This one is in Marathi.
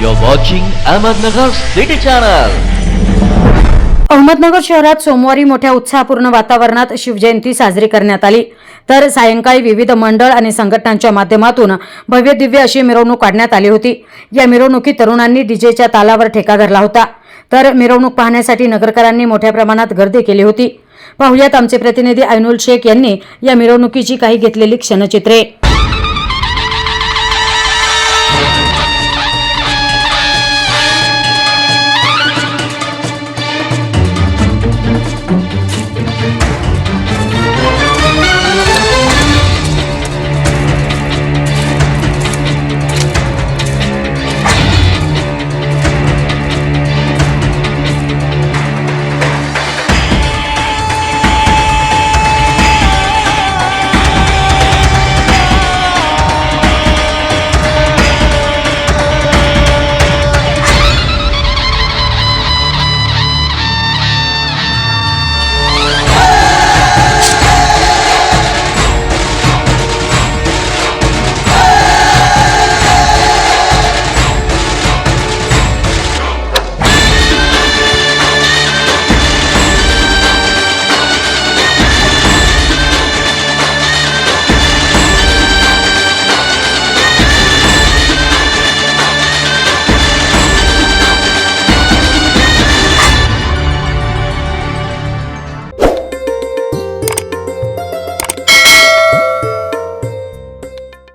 You're watching Ahmednagar City Channel. Ahmednagar शहरात सोमवारी मोठ्या उत्साहपूर्ण वातावरणात शिवजयंती साजरी करण्यात आली. तर सायंकाळी विविध मंडळ आणि संघटनांच्या माध्यमातून भव्य दिव्य अशी मिरवणूक काढण्यात आली होती. या मिरवणुकीत तरुणांनी डीजेच्या तालावर ठेका धरला होता. तर मिरवणूक पाहण्यासाठी नगरकरांनी मोठ्या प्रमाणात गर्दी केली होती. पाहुयात आमचे प्रतिनिधी ऐनुल शेख यांनी या मिरवणुकीची काही घेतलेली क्षणचित्रे.